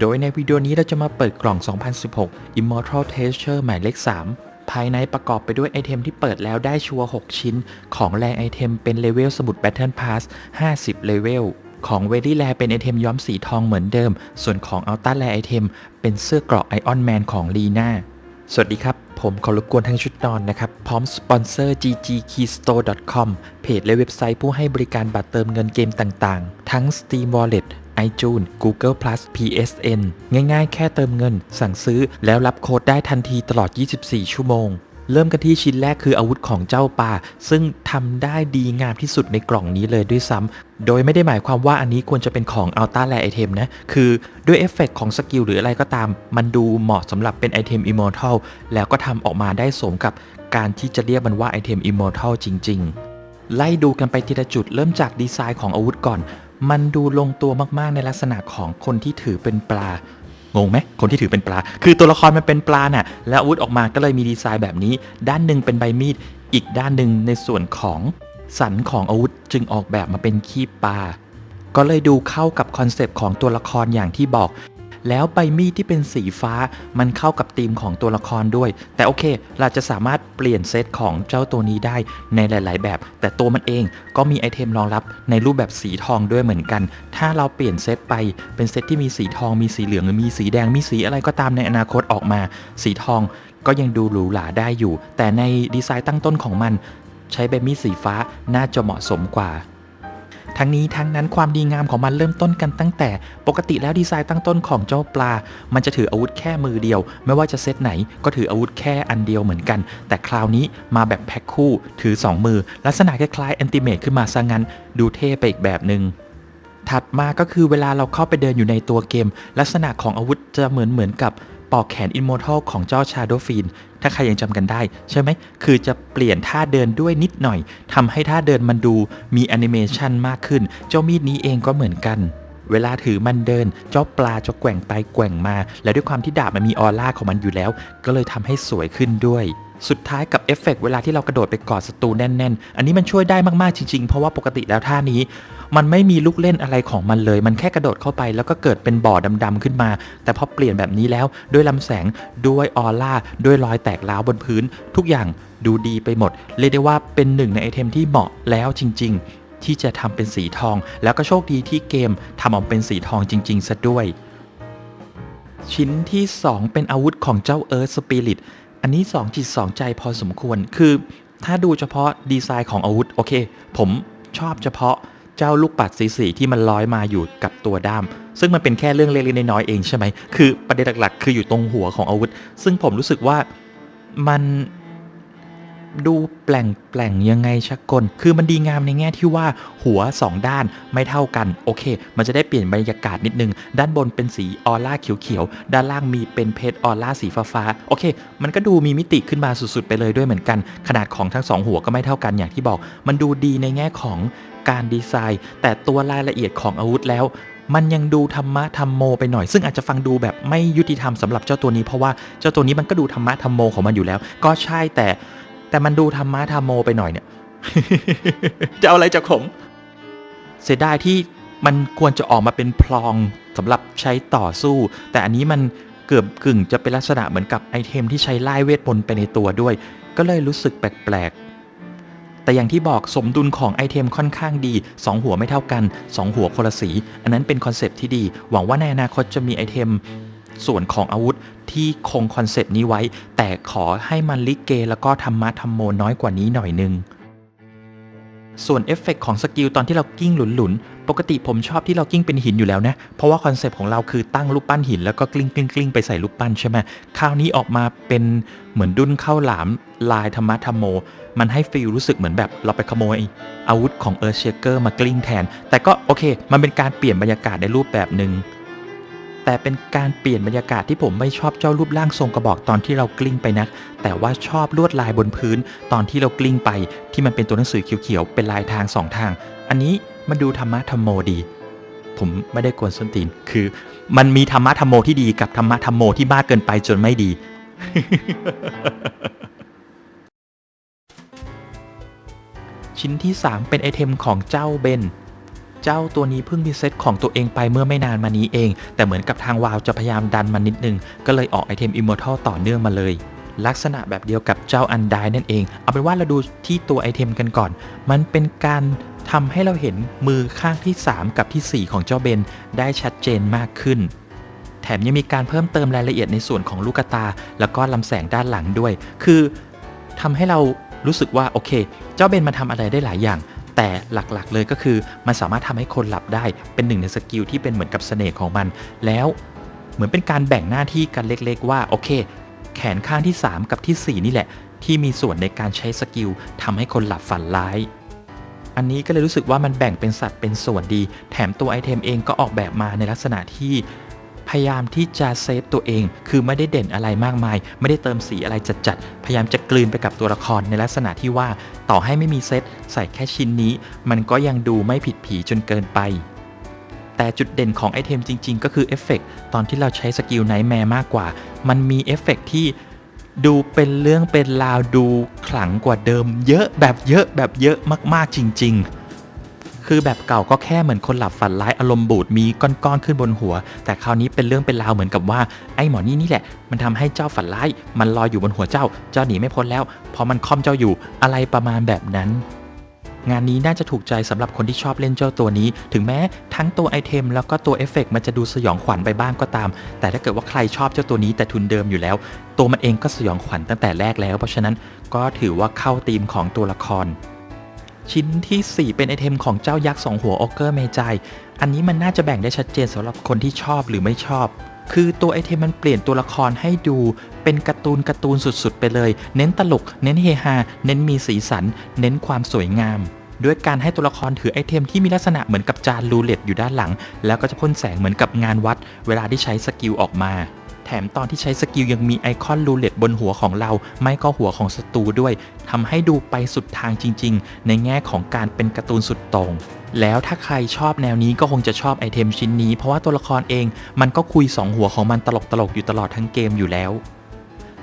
โดยในวิดีโอนี้เราจะมาเปิดกล่อง 2016 Immortal Treasure หมายเลข 3 ภายในประกอบไปด้วยไอเทมที่เปิดแล้วได้ชัวร์ 6 ชิ้น ของแรงไอเทมเป็นเลเวลสมุด Battle Pass 50 เลเวล ของเวลี่แลเป็นไอเทมย้อมสีทองเหมือนเดิม ส่วนของอัลต้าแลไอเทม เป็นเสื้อเกราะไอออนแมนของลีน่า สวัสดีครับ ผมขอรบกวนทั้งชุดนอนนะครับ พร้อมสปอนเซอร์ ggkeystore.com เพจและเว็บไซต์ผู้ให้บริการบัตรเติมเงินเกมต่างๆ ทั้ง Steam Wallet iTunes Google Plus PSN ง่ายๆ แค่เติมเงิน สั่งซื้อแล้วรับโค้ดได้ทันทีตลอด 24 ชั่วโมง เริ่มกันที่ชิ้นแรกคืออาวุธของเจ้าป่า ซึ่งทำได้ดีงามที่สุดในกล่องนี้เลยด้วยซ้ำโดยไม่ได้หมายความว่าอันนี้ควรจะเป็นของ Ultra Rare Item นะ คือด้วยเอฟเฟกต์ของสกิลหรืออะไรก็ตาม มันดูเหมาะสำหรับเป็นไอเทม Immortal แล้วก็ทำออกมาได้สมกับการที่จะเรียกมันว่าไอเทม Immortal จริง ๆ ไล่ดูกันไปทีละจุดเริ่มจากดีไซน์ของอาวุธก่อน มันดูลงตัวมากๆในลักษณะของคนที่ถือเป็นปลางงไหมคนที่ถือเป็นปลา คือตัวละครมันเป็นปลาน่ะ แล้วอาวุธออกมาก็เลยมีดีไซน์แบบนี้ ด้านหนึ่งเป็นใบมีด อีกด้านหนึ่งในส่วนของสันของอาวุธจึงออกแบบมาเป็นขี้ปลา ก็เลยดูเข้ากับคอนเซปต์ของตัวละครอย่างที่บอก แล้วใบมีดที่เป็นสีฟ้ามันเข้ากับธีมของตัวละครด้วย แต่โอเค เราจะสามารถเปลี่ยนเซตของเจ้าตัวนี้ได้ในหลาย ๆ แบบ แต่ตัวมันเองก็มีไอเทมรองรับในรูปแบบสีทองด้วยเหมือนกัน ถ้าเราเปลี่ยนเซตไปเป็นเซตที่มีสีทอง มีสีเหลืองหรือมีสีแดงมีสีอะไรก็ตามในอนาคตออกมา สีทองก็ยังดูหรูหราได้อยู่ แต่ในดีไซน์ตั้งต้นของมัน ใช้ใบมีดสีฟ้าน่าจะเหมาะสมกว่า ทั้งนี้ทั้งนั้นความดีงามของมันเริ่มต้นกันตั้งแต่ปกติแล้วดีไซน์ตั้งต้นของเจ้าปลา มันจะถืออาวุธแค่มือเดียว ไม่ว่าจะเซตไหนก็ถืออาวุธแค่อันเดียวเหมือนกัน แต่คราวนี้มาแบบแพ็คคู่ถือ 2 มือ ลักษณะคล้ายๆแอนติเมตขึ้นมาซะงั้น ดูเท่ไปอีกแบบหนึ่งถัดมาก็คือเวลาเราเข้าไปเดินอยู่ในตัวเกม ลักษณะของอาวุธจะเหมือนเหมือนกับ ปอกแขนอินโมทัลของเจ้าชาโดฟินถ้าใครยังจำกันได้ ใช่ไหม คือจะเปลี่ยนท่าเดินด้วยนิดหน่อยทำให้ท่าเดินมันดูมีแอนิเมชันมากขึ้น เจ้ามีดนี้เองก็เหมือนกัน เวลาถือมันเดิน เจ้าปลาจะแกว่งไปแกว่งมา และด้วยความที่ดาบมันมีออร่าของมันอยู่แล้ว ก็เลยทำให้สวยขึ้นด้วย สุดท้ายกับเอฟเฟกต์เวลาที่เรากระโดดไปกอดศัตรูแน่น ๆ อันนี้มันช่วยได้มากๆจริง ๆ เพราะว่าปกติแล้วท่านี้ มันไม่มีลูกเล่นอะไรของมันเลย มันแค่กระโดดเข้าไปแล้วก็เกิดเป็นบ่อดำๆขึ้นมา แต่พอเปลี่ยนแบบนี้แล้วด้วยลำแสงด้วยออร่าด้วยรอยแตกร้าวบนพื้น ทุกอย่างดูดีไปหมดเรียกได้ว่าเป็นหนึ่งในไอเทมที่เหมาะแล้วจริง ๆ ที่จะทำเป็นสีทอง แล้วก็โชคดีที่เกมทำออกเป็นสีทองจริงๆซะด้วย ชิ้นที่ 2 เป็นอาวุธของเจ้าเอิร์ธสปิริตอันนี้ 2 จิต 2 ใจพอสมควรคือถ้าดูเฉพาะดีไซน์ของอาวุธ โอเค ผมชอบเฉพาะเจ้าลูกปัดสีๆที่มันลอยมาอยู่กับตัวด้าม ซึ่งมันเป็นแค่เรื่องเล็กๆน้อยๆเองใช่ไหมคือประเด็นหลักๆ คืออยู่ตรงหัวของอาวุธ ซึ่งผมรู้สึกว่ามัน ดูแปลงแปลงๆยังไงชักกล คือมันดีงามในแง่ที่ว่าหัว 2 ด้านไม่เท่ากัน โอเค มันจะได้เปลี่ยนบรรยากาศนิดนึง ด้านบนเป็นสีออร่าเขียวๆ ด้านล่างมีเป็นเพชรออร่าสีฟ้าๆ โอเค มันก็ดูมีมิติขึ้นมาสุดๆ ไปเลยด้วยเหมือนกัน ขนาดของทั้งสองหัวก็ไม่เท่ากันอย่างที่บอก มันดูดีในแง่ของการดีไซน์ แต่ตัวรายละเอียดของอาวุธแล้วมันยังดูธรรมะธรรมโมไปหน่อย ซึ่งอาจจะฟังดูแบบไม่ยุติธรรมสำหรับเจ้าตัวนี้เพราะว่าเจ้าตัวนี้มันก็ดูธรรมะธรรมโมของมันอยู่แล้ว ก็ใช่แต่ แต่มันดูธรรมะธรรมโมไปหน่อยเนี่ย จะเอาอะไรจากผม เสียดายที่มันควรจะออกมาเป็นพลองสำหรับใช้ต่อสู้ แต่อันนี้มันเกือบกึ่งจะเป็นลักษณะเหมือนกับไอเทมที่ใช้ไล่เวทมนต์ไปในตัวด้วย ก็เลยรู้สึกแปลกๆ แต่อย่างที่บอกสมดุลของไอเทมค่อนข้างดี 2 หัวไม่เท่ากัน 2 หัวคนละสี อันนั้นเป็นคอนเซปที่ดี หวังว่าในอนาคตจะมีไอเทม ส่วนของอาวุธที่คงคอนเซปต์นี้ไว้ แต่ขอให้มันลิเก แล้วก็ธรรมะธรรมโมน้อยกว่านี้หน่อยนึง ส่วนเอฟเฟกต์ของสกิลตอนที่เรากิ้งหลุนๆ ปกติผมชอบที่เรากิ้งเป็นหินอยู่แล้วนะ เพราะว่าคอนเซปต์ของเราคือตั้งรูปปั้นหินแล้วก็กลิ้งกลิ้งกลิ้งไปใส่รูปปั้นใช่ไหมคราวนี้ออกมาเป็นเหมือนดุนข้าวหลามลายธรรมะธรรมโม มันให้ฟีลรู้สึกเหมือนแบบเราไปขโมยอาวุธของเออร์เชเกอร์มากลิ้งแทน แต่ก็โอเค มันเป็นการเปลี่ยนบรรยากาศในรูปแบบหนึ่ง แต่เป็นการเปลี่ยนบรรยากาศที่ผมไม่ชอบเจ้ารูปร่างทรงกระบอกตอนที่เรากลิ้งไปนัก แต่ว่าชอบลวดลายบนพื้นตอนที่เรากลิ้งไป ที่มันเป็นตัวหนังสือเขียวๆเป็นลายทางสองทาง อันนี้มันดูธรรมะธรรมโมดี ผมไม่ได้กวนส้นตีน คือ มันมีธรรมะธรรมโมที่ดีกับธรรมะธรรมโมที่มากเกินไปจนไม่ดี ชิ้นที่ 3 เป็นไอเทมของเจ้าเบน เจ้าตัวนี้เพิ่งมีเซตของตัวเองไปเมื่อไม่นานมานี้เอง แต่เหมือนกับทางวาวจะพยายามดันมันนิดนึง ก็เลยออกไอเทมอิมมอร์ทัลต่อเนื่องมาเลย ลักษณะแบบเดียวกับเจ้าอันไดนั่นเอง เอาเป็นว่าเราดูที่ตัวไอเทมกันก่อน มันเป็นการทำให้เราเห็นมือข้างที่ 3 กับที่ 4 ของเจ้าเบนได้ชัดเจนมากขึ้น แถมยังมีการเพิ่มเติมรายละเอียดในส่วนของลูกตา แล้วก็ลำแสงด้านหลังด้วย คือทำให้เรารู้สึกว่าโอเค เจ้าเบนมันทำอะไรได้หลายอย่าง แต่หลักๆเลยก็คือมันสามารถทำให้คนหลับได้เป็นหนึ่งในสกิลที่เป็นเหมือนกับเสน่ห์ของมัน แล้วเหมือนเป็นการแบ่งหน้าที่กันเล็กๆว่าโอเค แขนข้างที่ 3 กับที่ 4 นี่แหละ ที่มีส่วนในการใช้สกิลทำให้คนหลับฝันร้าย อันนี้ก็เลยรู้สึกว่ามันแบ่งเป็นสัดเป็นส่วนดี แถมตัวไอเทมเองก็ออกแบบมาในลักษณะที่ พยายามที่จะเซฟตัวเอง คือไม่ได้เด่นอะไรมากมาย ไม่ได้เติมสีอะไรจัดๆ พยายามจะกลืนไปกับตัวละครในลักษณะที่ว่าต่อให้ไม่มีเซตใส่แค่ชิ้นนี้ มันก็ยังดูไม่ผิดผีจนเกินไป แต่จุดเด่นของไอเทมจริง ๆ ก็คือเอฟเฟกตอนที่เราใช้สกิลไนท์แมร์มากกว่า มันมีเอฟเฟกที่ดูเป็นเรื่องเป็นราวดูขลังกว่าเดิม เยอะแบบเยอะแบบเยอะมากๆจริง ๆ คือแบบเก่าก็แค่เหมือนคนหลับฝันร้ายอารมณ์บูดมีก้อนๆขึ้นบนหัว แต่คราวนี้เป็นเรื่องเป็นราวเหมือนกับว่าไอ้หมอนี่นี่แหละ มันทำให้เจ้าฝันร้ายมันลอยอยู่บนหัวเจ้า เจ้าหนีไม่พ้นแล้วพราะมันค่อมเจ้าอยู่อะไรประมาณแบบนั้นงานนี้น่าจะถูกใจสำหรับคนที่ชอบเล่นเจ้าตัวนี้ ถึงแม้ทั้งตัวไอเทมแล้วก็ตัวเอฟเฟกต์มันจะดูสยองขวัญไปบ้างก็ตาม แต่ถ้าเกิดว่าใครชอบเจ้าตัวนี้แต่ทุนเดิมอยู่แล้ว ตัวมันเองก็สยองขวัญตั้งแต่แรกแล้ว เพราะฉะนั้นก็ถือว่าเข้าธีมของตัวละคร ชิ้นทีสี่ 4 เป็นไอเทมของเจ้ายักษ์สองหัวโอเกอร์เมจายอันนี้มันน่าจะแบ่งได้ชัดเจนสำหรับคนที่ชอบหรือไม่ชอบ คือตัวไอเทมมันเปลี่ยนตัวละครให้ดู เป็นการ์ตูนการ์ตูนสุดๆ ไปเลย เน้นตลก เน้นเฮฮา เน้นมีสีสัน เน้นความสวยงาม ด้วยการให้ตัวละครถือไอเทมที่มีลักษณะเหมือนกับจานรูเล็ตอยู่ด้านหลัง แล้วก็จะพ่นแสงเหมือนกับงานวัด เวลาที่ใช้สกิลออกมา แถมตอนที่ใช้สกิลยังมีไอคอนรูเล็ตบนหัวของเรา ไม่ก็หัวของศัตรูด้วยทำให้ดูไปสุดทางจริง ๆ ในแง่ของการเป็นการ์ตูนสุดตรงแล้วถ้าใครชอบแนวนี้ก็คงจะชอบไอเทมชิ้นนี้ เพราะว่าตัวละครเองมันก็คุยสองหัวของมันตลกๆอยู่ตลอดทั้งเกมอยู่แล้ว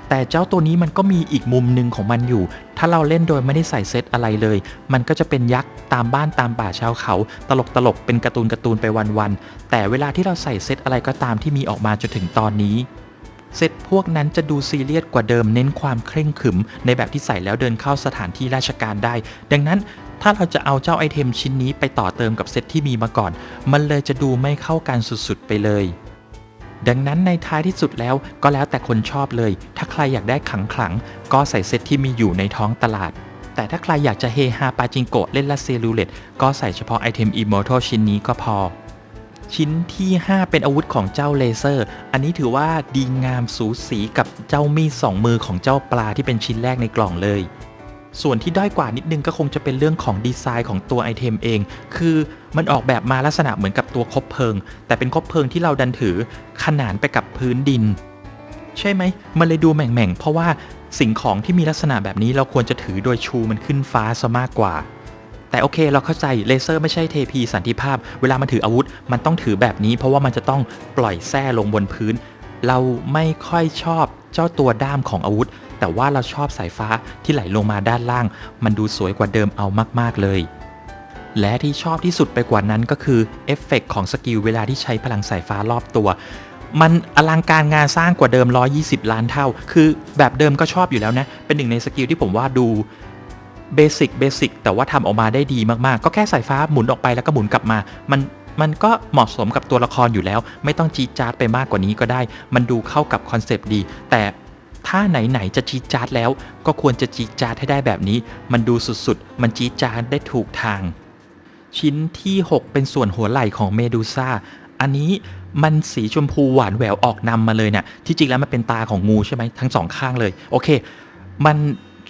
แต่เจ้าตัวนี้มันก็มีอีกมุมหนึ่งของมันอยู่ ถ้าเราเล่นโดยไม่ได้ใส่เซตอะไรเลย มันก็จะเป็นยักษ์ตามบ้านตามป่าชาวเขา ตลกตลกๆเป็นการ์ตูนการ์ตูนไปวันๆ แต่เวลาที่เราใส่เซตอะไรก็ตามที่มีออกมาจนถึงตอนนี้เซตพวกนั้นจะดูซีเรียสกว่าเดิมเน้นความเคร่งขรึม ในแบบที่ใส่แล้วเดินเข้าสถานที่ราชการได้ ดังนั้นถ้าเราจะเอาเจ้าไอเทมชิ้นนี้ไปต่อเติมกับเซตที่มีมาก่อน มันเลยจะดูไม่เข้ากันสุดๆไปเลย ดังนั้นในท้ายที่สุดแล้วก็แล้วแต่คนชอบเลย ถ้าใครอยากได้ขังขลัง ก็ใส่เซตที่มีอยู่ในท้องตลาด แต่ถ้าใครอยากจะเฮฮาปาจิงโกะเล่นลาเซลูเลตก็ใส่เฉพาะไอเทมอิมมอร์ทัลชิ้นนี้ก็พอ ชิ้นที่ 5 เป็นอาวุธของเจ้าเลเซอร์ อันนี้ถือว่าดีงามสูสีกับเจ้ามีดสองมือของเจ้าปลาที่เป็นชิ้นแรกในกล่องเลย ส่วนที่ด้อยกว่านิดนึงก็คงจะเป็นเรื่องของดีไซน์ของตัวไอเทมเอง คือมันออกแบบมาลักษณะเหมือนกับตัวคบเพลิง แต่เป็นคบเพลิงที่เราดันถือขนานไปกับพื้นดิน ใช่ไหม มันเลยดูแหม่งๆ เพราะว่าสิ่งของที่มีลักษณะแบบนี้เราควรจะถือโดยชูมันขึ้นฟ้าซะมากกว่า แต่โอเคเราเข้าใจเลเซอร์ไม่ใช่เทพีสันติภาพ เวลามันถืออาวุธ มันต้องถือแบบนี้ เพราะว่ามันจะต้องปล่อยแส้ลงบนพื้น เราไม่ค่อยชอบเจ้าตัวด้ามของอาวุธ แต่ว่าเราชอบสายฟ้าที่ไหลลงมาด้านล่าง มันดูสวยกว่าเดิมเอามากๆเลย และที่ชอบที่สุดไปกว่านั้นก็คือเอฟเฟกต์ของสกิลเวลาที่ใช้พลังสายฟ้ารอบตัว มันอลังการงานสร้างกว่าเดิม 120 ล้านเท่า คือแบบเดิมก็ชอบอยู่แล้วนะ เป็นหนึ่งในสกิลที่ผมว่าดูเบสิกเบสิกแต่ว่าทำออกมาได้ดีมากๆ ก็แค่สายฟ้าหมุนออกไปแล้วก็หมุนกลับมา มัน มันก็เหมาะสมกับตัวละครอยู่แล้ว ไม่ต้องจีจาร์ดไปมากกว่านี้ก็ได้ มันดูเข้ากับคอนเซปต์ดี แต่ถ้าไหน ๆ จะจีจาร์ดแล้ว ก็ควรจะจีจาร์ดให้ได้แบบนี้ มันดูสุดๆ มันจีจาร์ดได้ถูกทาง ชิ้นที่ 6 เป็นส่วนหัวไหล่ของเมดูซ่าอันนี้มันสีชมพูหวานแหววออกนำมาเลยเนี่ยที่จริงแล้วมันเป็นตาของงูใช่ไหมทั้งสองข้างเลย โอเค มัน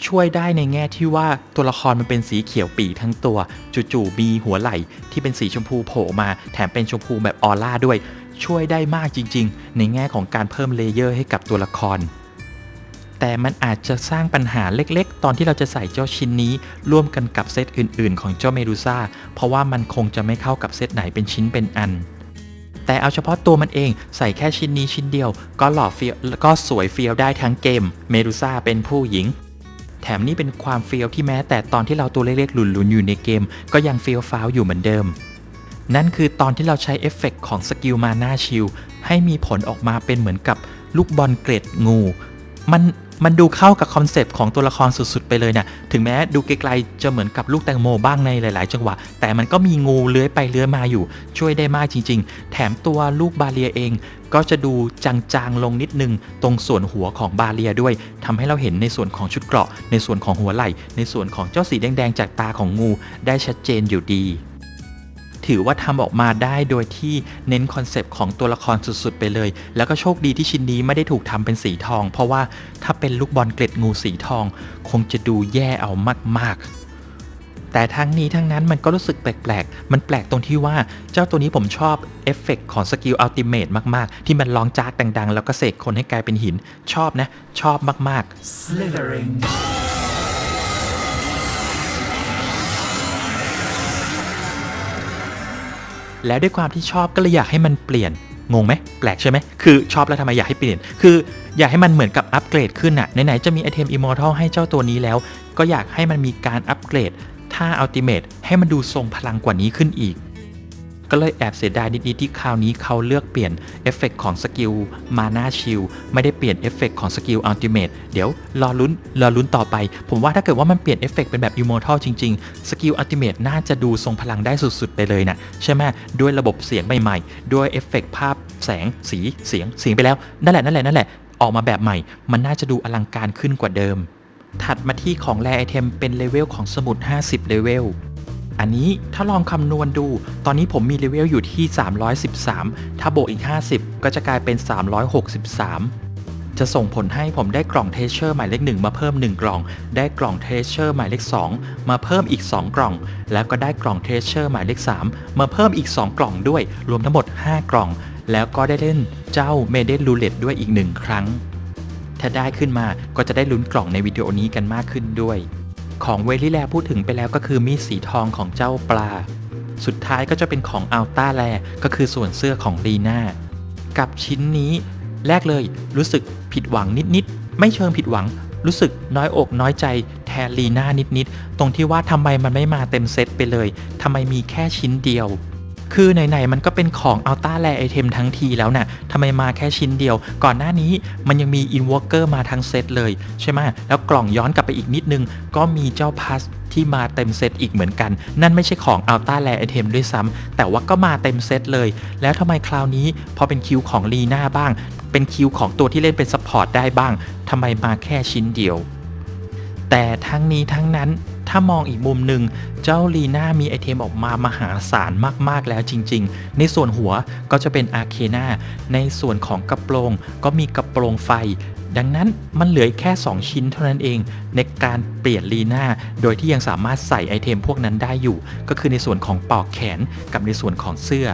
ช่วยได้ในแง่ที่ว่าตัวละครมันเป็นสีเขียวปีทั้งตัว จู่ๆมีหัวไหล่ที่เป็นสีชมพูโผล่มาแถมเป็นชมพูแบบออร่าด้วย ช่วยได้มากจริง ๆ ในแง่ของการเพิ่มเลเยอร์ให้กับตัวละคร แต่มันอาจจะสร้างปัญหาเล็กๆ ตอนที่เราจะใส่เจ้าชิ้นนี้ ร่วมกันกับเซตอื่นๆ ของเจ้าเมดูซ่าเพราะว่ามันคงจะไม่เข้ากับเซตไหนเป็นชิ้นเป็นอันแต่เอาเฉพาะตัวมันเองใส่แค่ชิ้นนี้ชิ้นเดียว ก็หล่อเฟียวก็สวยเฟียวได้ทั้งเกม เมดูซ่าเป็นผู้หญิง แถมนี่เป็นความเฟียวที่แม้แต่ตอนที่เราตัวเล็กๆหลุนๆอยู่ในเกม ก็ยังเฟียวฟ้าวอยู่เหมือนเดิม นั่นคือตอนที่เราใช้เอฟเฟกต์ของสกิลมาหน้าชิลให้มีผลออกมาเป็นเหมือนกับลูกบอลเกรดงู มัน มันดูเข้ากับคอนเซปต์ของตัวละครสุดๆ ไปเลยเนี่ยถึงแม้ดูไกลๆจะเหมือนกับลูกแตงโมบ้างในหลายๆ จังหวะ แต่มันก็มีงูเลื้อยไปเลื้อยมาอยู่ ช่วยได้มากจริง ๆ แถมตัวลูกบาเลียเอง ก็จะดูจางๆลงนิดนึง ตรงส่วนหัวของบาเลียด้วยทำให้เราเห็นในส่วนของชุดเกราะ ในส่วนของหัวไหล่ ในส่วนของเจ้าสีแดงๆจากตาของงูได้ชัดเจนอยู่ดี ถือว่าทำออกมาได้โดยที่เน้นคอนเซปต์ของตัวละครสุดๆ ไปเลย แล้วก็โชคดีที่ชิ้นนี้ไม่ได้ถูกทำเป็นสีทอง เพราะว่าถ้าเป็นลูกบอลเกล็ดงูสีทอง คงจะดูแย่เอามากๆแต่ทั้งนี้ทั้งนั้นมันก็รู้สึกแปลกๆ มันแปลกตรงที่ว่าเจ้าตัวนี้ผมชอบเอฟเฟกของสกิลอัลติเมตมากๆ ที่มันร้องจากดังๆ แล้วก็เสกคนให้กลายเป็นหิน ชอบนะ ชอบมากๆ Slithering. แล้วด้วยความที่ชอบก็เลยอยากให้มันเปลี่ยนงงไหมแปลกใช่ไหมคือชอบแล้วทำไมอยากให้เปลี่ยน คืออยากให้มันเหมือนกับอัปเกรดขึ้นอะไหนๆจะมีไอเทมอิมมอร์ทัลให้เจ้าตัวนี้แล้ว ก็อยากให้มันมีการอัปเกรดท่าอัลติเมทให้มันดูทรงพลังกว่านี้ขึ้นอีก ก็เลยแอบเสียดายนิดๆที่คราวนี้เขาเลือกเปลี่ยนเอฟเฟกของสกิลมานาชิลไม่ได้เปลี่ยนเอฟเฟกของสกิลอัลติเมทเดี๋ยวรอลุ้นรอลุ้นต่อไป ผมว่าถ้าเกิดว่ามันเปลี่ยนเอฟเฟกเป็นแบบอิมมอร์ทัลจริงๆ สกิลอัลติเมทน่าจะดูทรงพลังได้สุดๆ ไปเลยนะใช่ไหมด้วยระบบเสียงใหม่ๆ ด้วยเอฟเฟกภาพแสงสีเสียงเสียงไปแล้ว นั่นแหละนั่นแหละนั่นแหละออกมาแบบใหม่ มันน่าจะดูอลังการขึ้นกว่าเดิม ถัดมาที่ของแรไอเทมเป็นเลเวลของสมุด 50 เลเวล อันนี้ถ้าลองคำนวณดู ตอนนี้ผมมีเลเวลอยู่ที่ 313 ถ้าบวกอีก 50 ก็จะกลายเป็น 363 จะส่งผลให้ผมได้กล่องเทเชอร์หมายเลข 1 มาเพิ่ม 1 กล่อง ได้กล่องเทเชอร์หมายเลข 2 มาเพิ่มอีก 2 กล่อง แล้วก็ได้กล่องเทเชอร์หมายเลข 3 มาเพิ่มอีก 2 กล่องด้วย รวมทั้งหมด 5 กล่อง แล้วก็ได้เล่นเจ้าเมเดนลูเลตด้วยอีก 1 ครั้ง ถ้าได้ขึ้นมาก็จะได้ลุ้นกล่องในวิดีโอนี้กันมากขึ้นด้วย ของเวลิแลพูดถึงไปแล้วก็คือมีดสีทองของเจ้าปลา สุดท้ายก็จะเป็นของอัลต้าแลก็คือส่วนเสื้อของลีน่า กับชิ้นนี้แรกเลยรู้สึกผิดหวังนิดๆ ไม่เชิงผิดหวัง รู้สึกน้อยอกน้อยใจแทนลีน่านิดๆ ตรงที่ว่าทำไมมันไม่มาเต็มเซตไปเลยทำไมมีแค่ชิ้นเดียว คือไหนๆมันก็เป็นของอัลต้าแลไอเทมทั้งทีแล้วนะ่ะทำไมมาแค่ชิ้นเดียว ก่อนหน้านี้มันยังมีอินวอร์เกอร์มาทั้งเซตเลยใช่ไหมแล้วกล่องย้อนกลับไปอีกนิดนึง ก็มีเจ้าพัสที่มาเต็มเซตอีกเหมือนกัน นั่นไม่ใช่ของอัลต้าแลไอเทมด้วยซ้ำแต่ว่าก็มาเต็มเซตเลย แล้วทำไมคราวนี้พอเป็นคิวของลีน่าบ้าง เป็นคิวของตัวที่เล่นเป็นซัพพอร์ตได้บ้างทำไมมาแค่ชิ้นเดียว แต่ทั้งนี้ทั้งนั้น ถ้ามองอีกมุมหนึ่งเจ้าลีน่ามีไอเทมออกมามหาศาลมาก ๆ แล้วจริง ๆ ในส่วนหัวก็จะเป็นอาเคนาในส่วนของกระโปรงก็มีกระโปรงไฟ ดังนั้นมันเหลือแค่ 2 ชิ้นเท่านั้นเอง ในการเปลี่ยนลีน่าโดยที่ยังสามารถใส่ไอเทมพวกนั้นได้อยู่ ก็คือในส่วนของปลอกแขนกับในส่วนของเสื้อ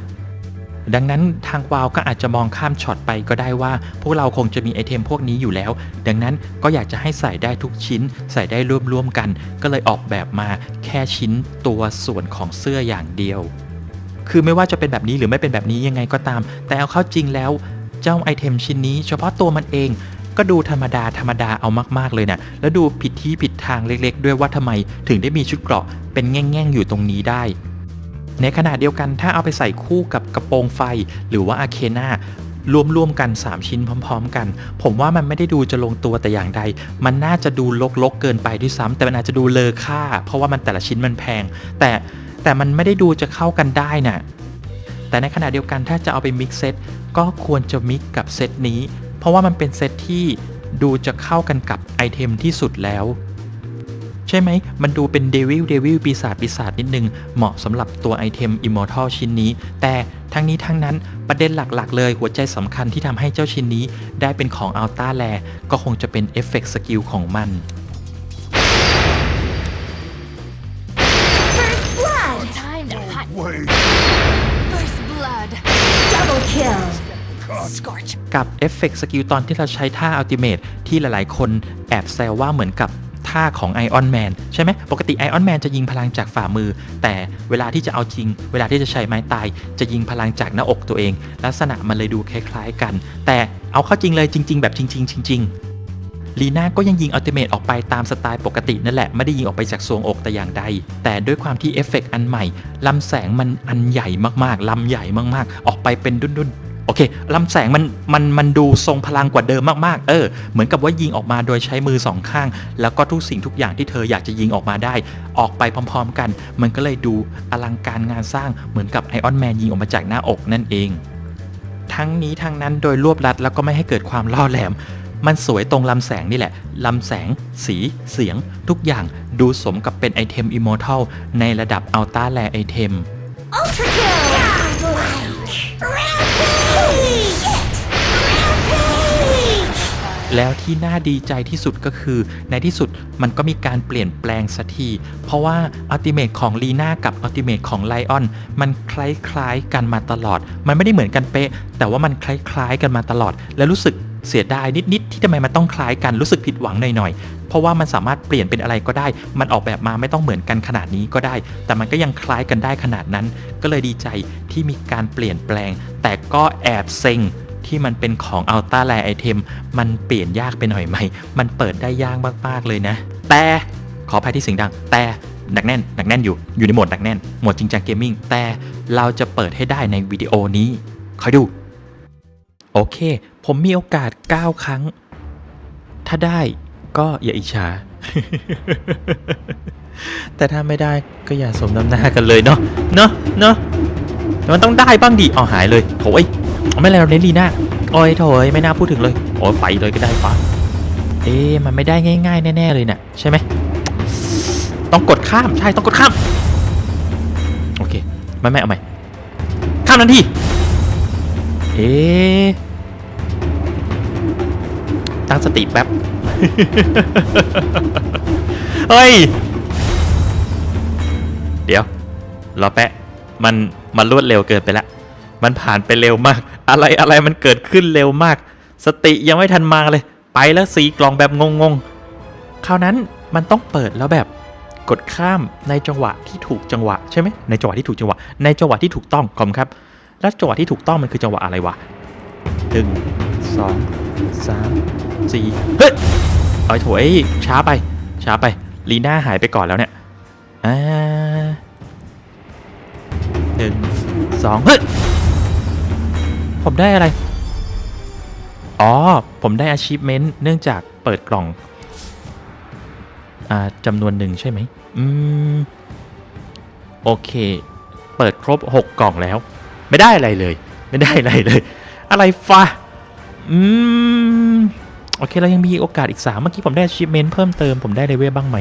ดังนั้นทางวาวก็อาจจะมองข้ามช็อตไปก็ได้ว่า พวกเราคงจะมีไอเทมพวกนี้อยู่แล้ว ดังนั้นก็อยากจะให้ใส่ได้ทุกชิ้น ใส่ได้ร่วมๆกัน ก็เลยออกแบบมาแค่ชิ้นตัวส่วนของเสื้ออย่างเดียว คือไม่ว่าจะเป็นแบบนี้หรือไม่เป็นแบบนี้ยังไงก็ตาม แต่เอาเข้าจริงแล้ว เจ้าไอเทมชิ้นนี้ เฉพาะตัวมันเองก็ดูธรรมดาธรรมดาเอามากๆเลยนะแล้วดูผิดที่ผิดทางเล็กๆ ด้วยว่าทำไมถึงได้มีชุดเกราะเป็นแง่งๆอยู่ตรงนี้ได้ ในขณะเดียวกันถ้าเอาไปใส่คู่กับกระโปรงไฟ หรือว่าอาเคนารวมๆกัน 3 ชิ้นพร้อม ๆ กัน ผมว่ามันไม่ได้ดูจะลงตัวแต่อย่างใด มันน่าจะดูลกๆเกินไปด้วยซ้ำแต่มันอาจจะดูเลอค่า เพราะว่ามันแต่ละชิ้นมันแพง แต่แต่มันไม่ได้ดูจะเข้ากันได้น่ะแต่ในขณะเดียวกันถ้าจะเอาไปมิกซ์เซตก็ควรจะมิกกับเซตนี้ เพราะว่ามันเป็นเซตที่ดูจะเข้ากันกับไอเทมที่สุดแล้ว ใช่ไหม มันดูเป็นเดวิลเดวิลปีศาจปีศาจนิดนึง เหมาะสำหรับตัวไอเทม Immortal ชิ้นนี้ แต่ทั้งนี้ทั้งนั้นประเด็นหลักๆ เลยหัวใจสำคัญที่ทำให้เจ้าชิ้นนี้ ได้เป็นของ Alta l a ก็คงจะเป็นเอฟเฟกต์สกิลของมัน First blood! Time to hunt. Wait. First blood. Double kill! Scorch. กับเอฟเฟกต์สกิลตอนที่เราใช้ท่าอัลติเม e ที่หลายๆ คนแอบแซวว่าเหมือนกับ ท่าของไอออนแมนใช่ไหมปกติไอออนแมนจะยิงพลังจากฝ่ามือ แต่เวลาที่จะเอาจริง เวลาที่จะใช้ไม้ตาย จะยิงพลังจากหน้าอกตัวเอง ลักษณะมันเลยดูคล้ายๆกัน แต่เอาเข้าจริงเลยจริง ๆ แบบจริง ๆ จริง ๆลีน่าก็ยังยิงอัลติเมทออกไปตามสไตล์ปกตินั่นแหละ ไม่ได้ยิงออกไปจากทรวงอกแต่อย่างใด แต่ด้วยความที่เอฟเฟกต์อันใหม่ลำแสงมันอันใหญ่มากๆลำใหญ่มากๆ ออกไปเป็นดุนๆ โอเคลำแสงมันมันมันดูทรงพลังกว่าเดิมมากๆ เออ เหมือนกับว่ายิงออกมาโดยใช้มือสองข้าง แล้วก็ทุกสิ่งทุกอย่างที่เธออยากจะยิงออกมาได้ ออกไปพร้อม ๆ กัน มันก็เลยดูอลังการงานสร้างเหมือนกับไอออนแมนยิงออกมาจากหน้าอกนั่นเอง ทั้งนี้ทั้งนั้นโดยรวบรัดแล้วก็ไม่ให้เกิดความล่อแหลม มันสวยตรงลำแสงนี่แหละ ลำแสง สี เสียง ทุกอย่างดูสมกับเป็นไอเทมอิมมอร์ทัลในระดับอัลต้าแลไอเทม Ultra kill! แล้วที่น่าดีใจที่สุดก็คือ ในที่สุดมันก็มีการเปลี่ยนแปลงสักที เพราะว่าอัลติเมทของลีน่ากับอัลติเมทของไลออนมันคล้ายๆกันมาตลอด มันไม่ได้เหมือนกันเป๊ะ แต่ว่ามันคล้ายๆกันมาตลอด และรู้สึกเสียดายนิดๆที่ทำไมมันต้องคล้ายกันรู้สึกผิดหวังหน่อยๆ เพราะว่ามันสามารถเปลี่ยนเป็นอะไรก็ได้ มันออกแบบมาไม่ต้องเหมือนกันขนาดนี้ก็ได้ แต่มันก็ยังคล้ายกันได้ขนาดนั้น ก็เลยดีใจที่มีการเปลี่ยนแปลง แต่ก็แอบเซ็ง ที่มันเป็นของ Ultra l a ไอเทมมันเปลี่ยนยากไปหน่อยไหม มันเปิดได้ยากมากๆเลยนะ แต่ขออภัยที่เสียงดัง แต่หนักแน่นหนักแน่นอยู่อยู่ในโหมดหนักแน่นโหมดจริงจังเกมมิ่งแต่เราจะเปิดให้ได้ในวิดีโอนี้คอยดู โอเค ผมมีโอกาส 9 ครั้ง ถ้าได้ก็อย่าอิจฉาแต่ถ้าไม่ได้ก็อย่าสมน้ำหน้ากันเลยเนาะเนาะเนาะมันต้องได้บ้างดิเอาหายเลยโถย ไม่อะไรเราเน้นลีน่าโอ้ยโถยไม่น่าพูดถึงเลยโอ้ยไปเลยก็ได้ปะเอ๊มันไม่ได้ง่ายๆแน่ๆเลยเนี่ยใช่ไหมต้องกดข้ามใช่ต้องกดข้าม โอเคไม่ไม่เอาใหม่ข้ามทันทีเอ๊ตั้งสติแป๊บเฮ้ย เดี๋ยวรอแปะมันมันรวดเร็วเกินไปละ มันผ่านไปเร็วมาก อะไรอะไรมันเกิดขึ้นเร็วมาก สติยังไม่ทันมาเลย ไปแล้วสีกล่องแบบงงๆ คราวนั้นมันต้องเปิดแล้วแบบกดข้ามในจังหวะที่ถูกจังหวะใช่ไหมในจังหวะที่ถูกจังหวะ ในจังหวะที่ถูกต้องขอบคุณครับ แล้วจังหวะที่ถูกต้องมันคือจังหวะอะไรวะหนึ่งสองสามสี่เฮ้ยเอาโถยช้าไป ช้าไป ลีน่าหายไปก่อนแล้วเนี่ยอ่าหนึ่งสองเฮ้ย ผมได้อะไร อ๋อ ผมได้ achievement เนื่องจากเปิดกล่อง อ่าจำนวนหนึ่งใช่ไหม อืม โอเค เปิดครบ 6 กล่องแล้ว ไม่ได้อะไรเลย ไม่ได้อะไรเลย อะไรฟะอืม โอเค เรายังมีโอกาสอีก 3 เมื่อกี้ผมได้ achievement เพิ่มเติม ผมได้เลเวลบ้างไหม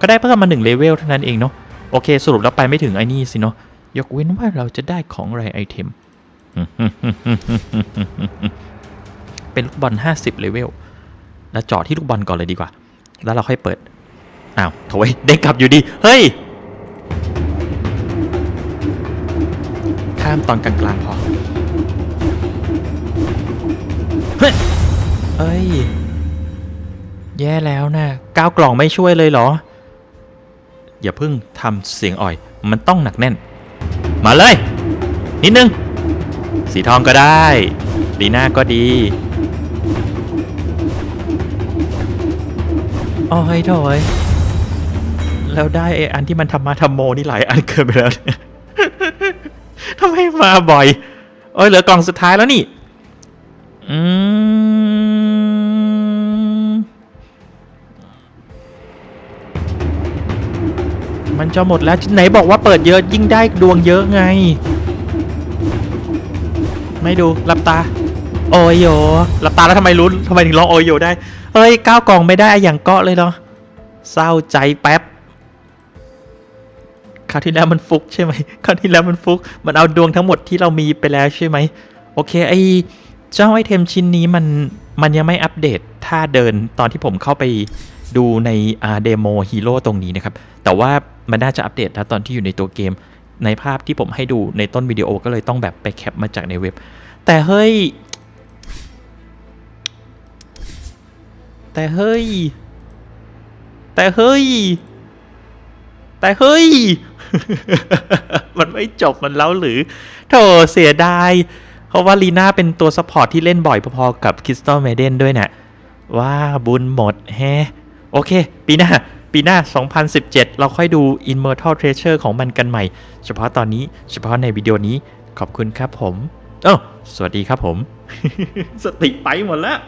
ก็ได้เพิ่มมา1เลเวลเท่านั้นเองเนาะ โอเค สรุปแล้วไปไม่ถึงไอ้นี่สิเนาะ ยกเว้นว่าเราจะได้ของไรไอเทม เป็นลูกบอล 50 เลเวล แล้วจาะที่ลูกบอลก่อนเลยดีกว่า แล้วเราค่อยเปิด อ้าวโถยเด้งกลับอยู่ดี เฮ้ย ข้ามตอนกลางๆพอ เฮ้ย เอ้ย แย่แล้วนะก้าวกล่องไม่ช่วยเลยเหรอ อย่าเพิ่งทำเสียงอ่อย มันต้องหนักแน่น มาเลย นิดนึง สีทองก็ได้ดีหน้าก็ดีโอ้ยโถยแล้วได้ไออันที่มันทำมาทำโมนี่หลายอันเกินไปแล้วทำไมมาบ่อย โอ้ยเหลือกล่องสุดท้ายแล้วนี่ อืม มันจะหมดแล้วไหนบอกว่าเปิดเยอะยิ่งได้ดวงเยอะไง ไม่ดูหลับตา โอโยหลับตาแล้วทำไมรู้ทำไมถึงร้องโอโยได้เฮ้ยก้าวกล่องไม่ได้อย่างเกาะเลยเนาะเศร้าใจแป๊บคราวที่แล้วมันฟุกใช่ไหมคราวที่แล้วมันฟุก มันเอาดวงทั้งหมดที่เรามีไปแล้วใช่ไหม โอเคไอเจ้าไอเทมชิ้นนี้มันมันยังไม่อัปเดตท่าเดินตอนที่ผมเข้าไปดูในอ่าเดโมฮีโร่ตรงนี้นะครับ แต่ว่ามันน่าจะอัปเดตนะตอนที่อยู่ในตัวเกม ในภาพที่ผมให้ดูในต้นวิดีโอก็เลยต้องแบบไปแคปมาจากในเว็บ แต่เฮ้ย แต่เฮ้ย แต่เฮ้ย แต่เฮ้ย มันไม่จบมันแล้วหรือโถเสียดาย เพราะว่าลีน่าเป็นตัวซัพพอร์ตที่เล่นบ่อยพอๆกับคริสตัลเมเดนด้วยเนะี่ยว่าบุญหมดแฮโอเค ปีหน้า ปีหน้า 2017 เราค่อยดู Immortal Treasure ของมันกันใหม่ เฉพาะตอนนี้เฉพาะในวิดีโอนี้ขอบคุณครับผมเอ้สวัสดีครับผม สติไปหมดแล้ว